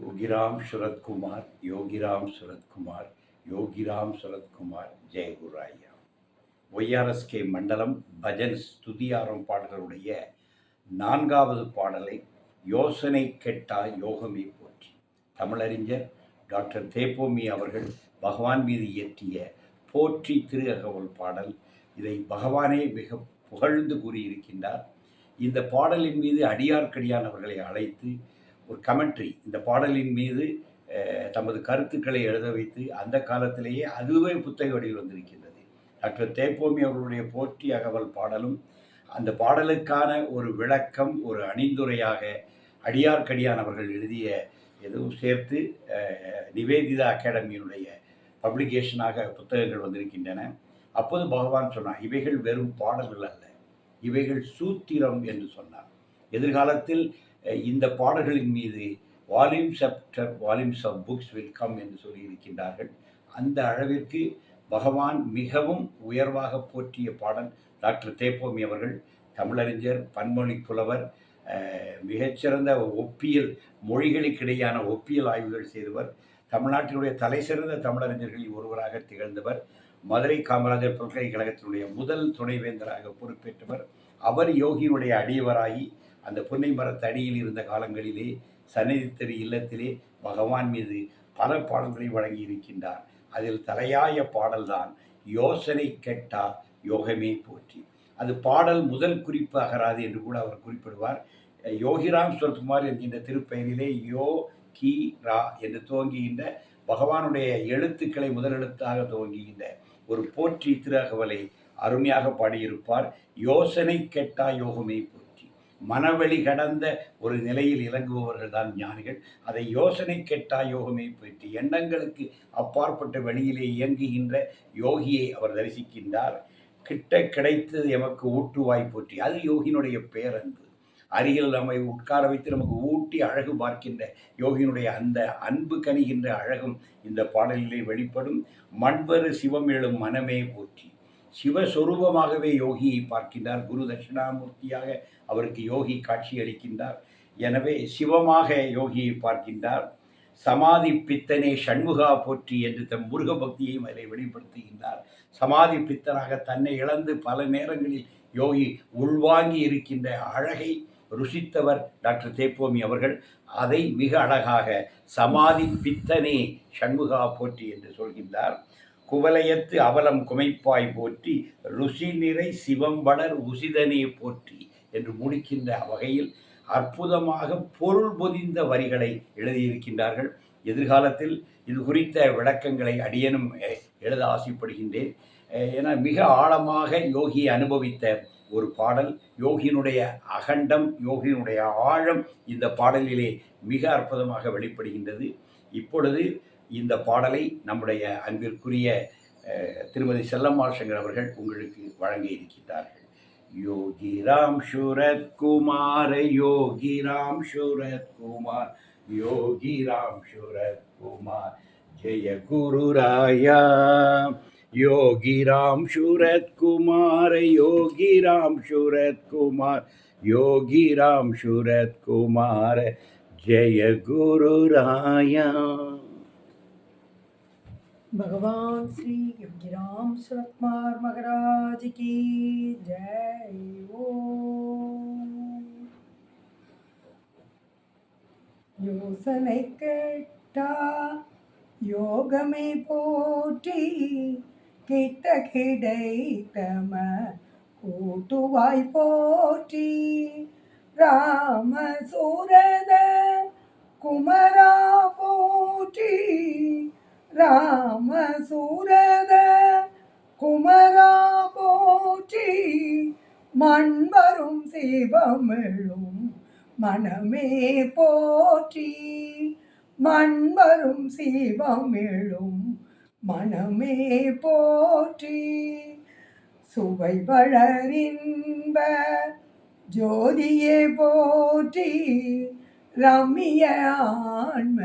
யோகிராம் சுரத்குமார் யோகிராம் சுரத்குமார் யோகிராம் சுரத்குமார் ஜெயகுராயா ஒய்ஆர்எஸ்கே மண்டலம் பஜன் ஸ்துதியாரம் பாடல்களுடைய நான்காவது பாடலை யோசனை கெட்டா யோகமே போற்றி. தமிழறிஞர் டாக்டர் தேப்போமி அவர்கள் பகவான் மீது இயற்றிய போற்றி திரு அகவல் பாடல். இதை பகவானே மிக புகழ்ந்து கூறியிருக்கின்றார். இந்த பாடலின் மீது அடியார்க்கடியானவர்களை அழைத்து ஒரு கமெண்ட்ரி இந்த பாடலின் மீது தமது கருத்துக்களை எழுத வைத்து அந்த காலத்திலேயே அதுவே புத்தக வடிவில் வந்திருக்கின்றது. டாக்டர் தேப்போமி அவர்களுடைய போற்றி அகவல் பாடலும் அந்த பாடலுக்கான ஒரு விளக்கம் ஒரு அணிந்துரையாக அடியார்க்கடியான் அவர்கள் எழுதிய எதுவும் சேர்த்து நிவேதிதா அகாடமியினுடைய பப்ளிகேஷனாக புத்தகங்கள் வந்திருக்கின்றன. அப்போது பகவான் சொன்னார் இவைகள் வெறும் பாடல்கள் அல்ல இவைகள் சூத்திரம் என்று சொன்னார். எதிர்காலத்தில் இந்த பாடல்களின் மீது volumes after volumes of books welcome என்று சொல்லியிருக்கின்றார்கள். அந்த அளவிற்கு பகவான் மிகவும் உயர்வாக போற்றிய பாடல் டாக்டர் தேப்போமி அவர்கள் தமிழறிஞர் பன்மொழி புலவர் மிகச்சிறந்த ஒப்பியல் மொழிகளுக்கிடையான ஒப்பியல் ஆய்வுகள் செய்தவர் தமிழ்நாட்டினுடைய தலைசிறந்த தமிழறிஞர்களில் ஒருவராக திகழ்ந்தவர் மதுரை காமராஜர் பல்கலைக்கழகத்தினுடைய முதல் துணைவேந்தராக பொறுப்பேற்றவர். அவர் யோகியினுடைய அடியவராகி அந்த புன்னை மரத்தடியில் இருந்த காலங்களிலே சந்நிதித்திரு இல்லத்திலே பகவான் மீது பல பாடல்களை வழங்கி இருக்கின்றார் அதில் தலையாய பாடல்தான் யோசனை கெட்டா யோகமே போற்றி. அது பாடல் முதல் குறிப்பு அகராது என்று கூட அவர் குறிப்பிடுவார். யோகிராம் சுரத்குமார் என்கின்ற திருப்பெயரிலே யோ கி ரா என்று துவங்குகின்ற பகவானுடைய எழுத்துக்களை முதலெழுத்தாக துவங்குகின்ற ஒரு போற்றி திருஅகவலை அருமையாக பாடியிருப்பார். யோசனை கெட்டா யோகமே போற்றி. மனவெளி கடந்த ஒரு நிலையில் இறங்குபவர்கள் தான் ஞானிகள். அதை யோசனை கெட்டா யோகமே போற்றி எண்ணங்களுக்கு அப்பாற்பட்ட வழியிலே இயங்குகின்ற யோகியை அவர் தரிசிக்கின்றார். கிட்ட கிடைத்தது எமக்கு ஊட்டுவாய் போற்றி. அது யோகியினுடைய பேரன்பு. அருகில் நம்மை உட்கார வைத்து நமக்கு ஊட்டி அழகு பார்க்கின்ற யோகியினுடைய அந்த அன்பு கனிகின்ற அழகும் இந்த பாடலிலே வெளிப்படும். மண்வரு சிவம் எழும் மனமே போற்றி. சிவஸ்வரூபமாகவே யோகியை பார்க்கின்றார். குரு தட்சிணாமூர்த்தியாக அவருக்கு யோகி காட்சி அளிக்கின்றார் எனவே சிவமாக யோகியை பார்க்கின்றார். சமாதி பித்தனே சண்முகா போற்றி என்று தம் முருக பக்தியையும் அதில் வெளிப்படுத்துகின்றார். சமாதி பித்தனாக தன்னை இழந்து பல நேரங்களில் யோகி உள்வாங்கி இருக்கின்ற அழகை ருசித்தவர் டாக்டர் தேப்போமி அவர்கள். அதை மிக அழகாக சமாதி பித்தனே சண்முகா போற்றி என்று சொல்கின்றார். குவலயத்து அவலம் குமைப்பாய் போற்றி ருசி நிறை சிவம்படர் உசிதனே போற்றி என்று முடிக்கின்ற வகையில் அற்புதமாக பொருள் பொதிந்த வரிகளை எழுதியிருக்கின்றார்கள். எதிர்காலத்தில் இது குறித்த விளக்கங்களை அடியனும் எழுத ஆசைப்படுகின்றேன். என மிக ஆழமாக யோகி அனுபவித்த ஒரு பாடல் யோகியினுடைய அகண்டம் யோகியினுடைய ஆழம் இந்த பாடலிலே மிக அற்புதமாக வெளிப்படுகின்றது. இப்பொழுது இந்த பாடலை நம்முடைய அன்பிற்குரிய திருமதி செல்லம்மாள் சங்கர் அவர்கள் உங்களுக்கு வழங்க இருக்கின்றார்கள். யோகி ராம் சூரத் குமார் யோகி ராம் சூரத் குமார் யோகி ராம் சூரத் குமார் ஜெய குரு ராயா. யோகி ராம் சூரத் குமார் யோகி ராம் சூரத் குமார் யோகி ராம் சூரத் குமார் ஜெய குரு ராயா. भगवान श्री योगीराम सूरत कुमार महाराज की जय ஓம் யோசனை கேட்டா யோகமே போற்றி கிட்ட கிடைத்தம கூட்டுவாய் போற்றி ராம சூரத குமரா போற்றி ராம சூரத குமரா போற்றி மண் வரும் சிவமிழும் மனமே போற்றி. மண் வரும் சிவமிழும் மனமே போற்றி. சுவை வளரின்ப ஜோதியே போற்றி ரம்மிய ஆன்ம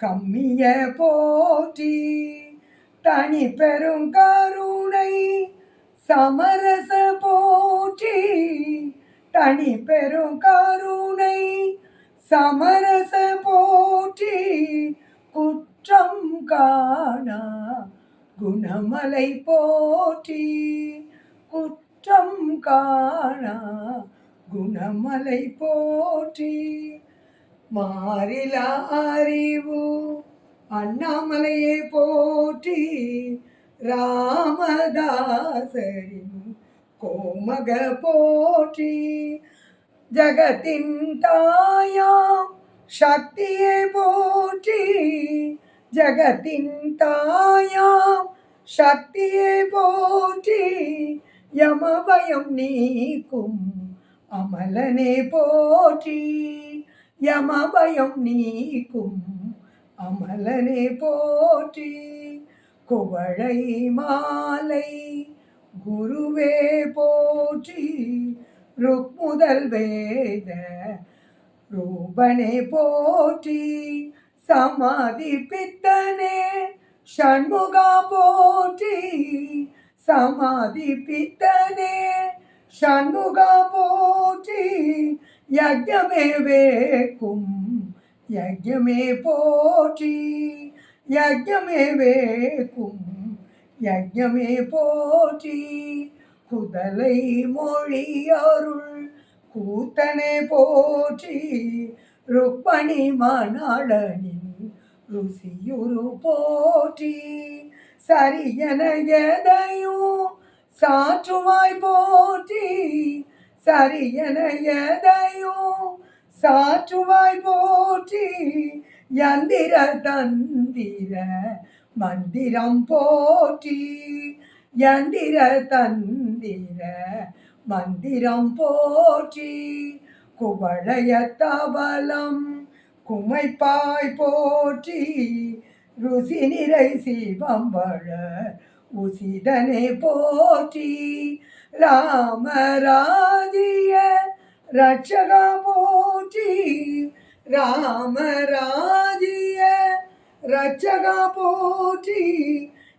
கம்மிய போற்றி தனி பெரும் கருணை சமரச போற்றி தனி பெரும் கருணை சமரச போற்றி. குற்றம் காணா குணமலை போற்றி. குற்றம் காணா குணமலை போற்றி. மாறில அறிவு அண்ணாமலையை போற்றி ராமதாசரின் கோமக போற்றி. ஜகத்தின் தாயாம் சக்தியை போற்றி. ஜகத்தின் தாயாம் சக்தியை போற்றி. யமபயம் நீக்கும் அமலனே போற்றி. யமபயம் நீக்கும். அமலனே போற்றி. குவளை மாலை குருவே போற்றி. ருக்முதல் வேத ரூபனே போற்றி. சமாதி பித்தனே ஷண்முகா போற்றி. சமாதி பித்தனே சண்முகா போற்றி யஜ்யமே வேக்கும் யஜ்யமே போற்றி யஜ்யமே வேக்கும் யஜ்யமே போற்றி குதலை மொழி அருள் கூத்தனே போற்றி ருக்மணி மணாளனின் ருசியுரு போற்றி சரியன எதையும் சாற்றுவாய் போற்றி சரியன எதையும் சாற்றுவாய் போற்றி. யந்திர தந்திர மந்திரம் போற்றி யந்திர தந்திர மந்திரம் போற்றி. குவளைய தவலம் குமைப்பாய் போற்றி ருசி நிறை சிவம்பழ உசிதனே போற்றி ராமராஜிய ரட்சகா போற்றி ராமராஜிய ரட்சகா போற்றி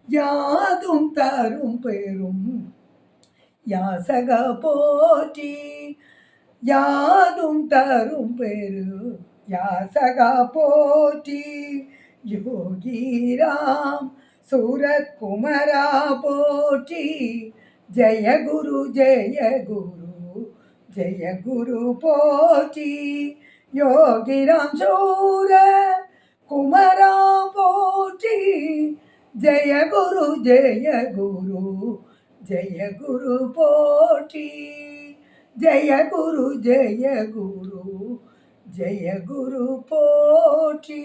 யாதும் தரும் பெரும் யாசக போற்றி யாதும் தரும் பெரு யாசக போற்றி யோகிராம் சூரத் போற்றி. ஜெய குரு ஜெய குரு ஜெய குரு போற்றி. யோகிராம் சூர குமரா போற்றி. ஜெய குரு ஜெய குரு ஜெய குரு போற்றி. ஜெய குரு ஜெய குரு ஜெய குரு போற்றி.